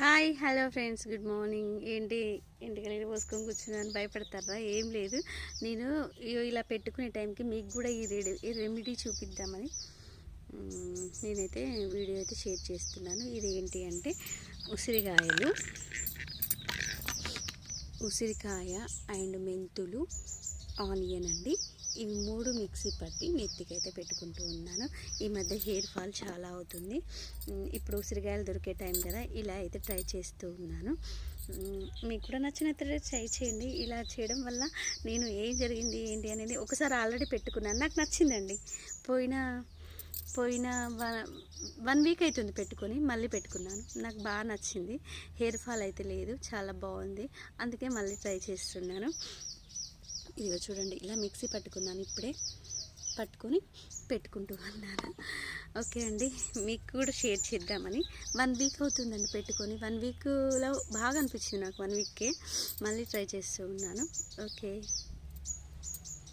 Hi hello friends good morning. ఏంటి ఇంటికి వెళ్ళి పోసుకొని కూర్చున్నాను భయపడతారా? ఏం లేదు. నేను ఇగో ఇలా పెట్టుకునే టైంకి మీకు కూడా ఈ రెడీ ఈ రెమెడీ చూపిద్దామని నేనైతే వీడియో అయితే షేర్ చేస్తున్నాను. ఇది ఏంటి అంటే ఉసిరికాయలు. ఉసిరికాయ అండ్ మెంతులు ఆనియన్ అండి. ఇవి మూడు మిక్సీ పట్టి నెత్తికైతే పెట్టుకుంటూ ఉన్నాను. ఈ మధ్య హెయిర్ ఫాల్ చాలా అవుతుంది. ఇప్పుడు ఉసిరికాయలు దొరికే టైం కదా ఇలా అయితే ట్రై చేస్తూ ఉన్నాను. మీకు కూడా నచ్చినట్లయితే ట్రై చేయండి. ఇలా చేయడం వల్ల నేను ఏం జరిగింది ఏంటి అనేది ఒకసారి ఆల్రెడీ పెట్టుకున్నాను. నాకు నచ్చిందండి. పోయిన పోయిన వన్ వీక్ అవుతుంది పెట్టుకొని మళ్ళీ పెట్టుకున్నాను. నాకు బాగా నచ్చింది. హెయిర్ ఫాల్ అయితే లేదు చాలా బాగుంది. అందుకే మళ్ళీ ట్రై చేస్తున్నాను. ఇదిగో చూడండి ఇలా మిక్సీ పట్టుకున్నాను ఇప్పుడే. పట్టుకొని పెట్టుకుంటూ ఉన్నాను. ఓకే అండి మీకు కూడా షేర్ చేద్దామని. వన్ వీక్ అవుతుందండి పెట్టుకొని. వన్ వీక్లో బాగా అనిపించింది నాకు వన్ వీక్కే. మళ్ళీ ట్రై చేస్తూ ఉన్నాను. ఓకే.